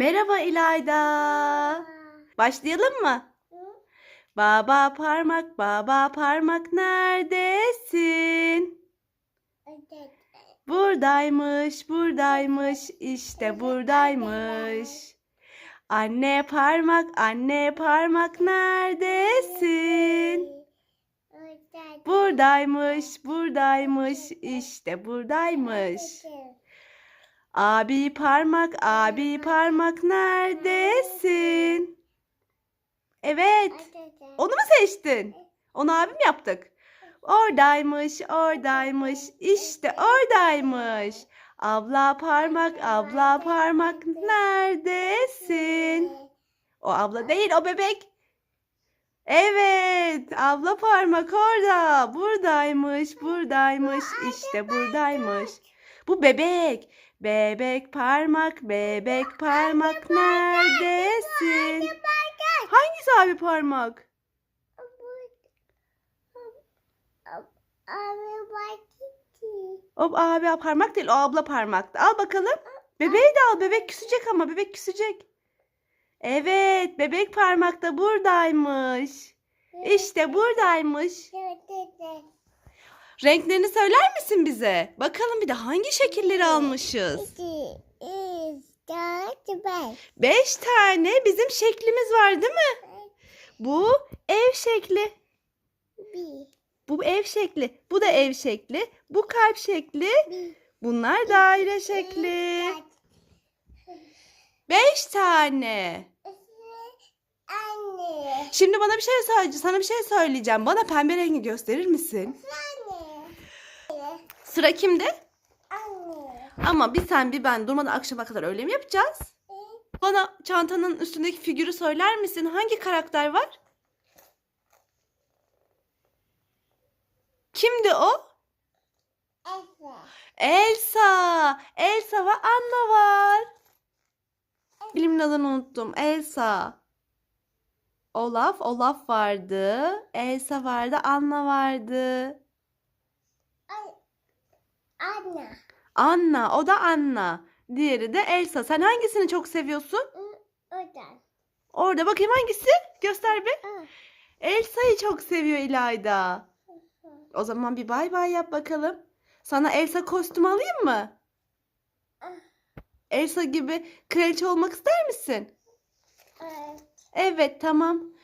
Merhaba İlayda. Başlayalım mı? Baba parmak, baba parmak neredesin? Buradaymış, buradaymış, işte buradaymış. Anne parmak, anne parmak neredesin? Buradaymış, buradaymış, işte buradaymış. Abi parmak, abi parmak neredesin? Evet, onu mu seçtin? Onu abim yaptık. Oradaymış, oradaymış, işte oradaymış. Abla parmak, abla parmak neredesin? O abla değil, o bebek. Evet, abla parmak orada. Buradaymış, buradaymış, işte buradaymış. Bu bebek. Bebek parmak, bebek parmak neredesin? Hangisi abi parmak? O abi parmak değil, o abla parmaktı. Al bakalım. Bebeği de al. Bebek küsecek ama bebek küsecek. Evet, bebek parmak da buradaymış. İşte buradaymış. Renklerini söyler misin bize? Bakalım bir de hangi şekilleri almışız? Beş tane bizim şeklimiz var değil mi? Bu ev şekli. Bu ev şekli. Bu da ev şekli. Bu kalp şekli. Bunlar daire şekli. Beş tane. Anne. Şimdi bana bir şey söyle, sana bir şey söyleyeceğim. Bana pembe rengi gösterir misin? Anne. Sıra kimde? Anne. Ama bir sen bir ben durmadan akşama kadar öyle mi yapacağız? Bana çantanın üstündeki figürü söyler misin? Hangi karakter var? Kimdi o? Efe. Elsa. Elsa ve Anna var. Filmin adını unuttum. Elsa. Olaf, Olaf vardı. Elsa vardı, Anna vardı. Anne. Anna, o da Anna. Diğeri de Elsa. Sen hangisini çok seviyorsun? Oradan. Orada bakayım hangisi? Göster bir. Elsa'yı çok seviyor İlayda. O zaman bir bay bay yap bakalım. Sana Elsa kostüm alayım mı? Elsa gibi kraliçe olmak ister misin? Evet. Evet tamam.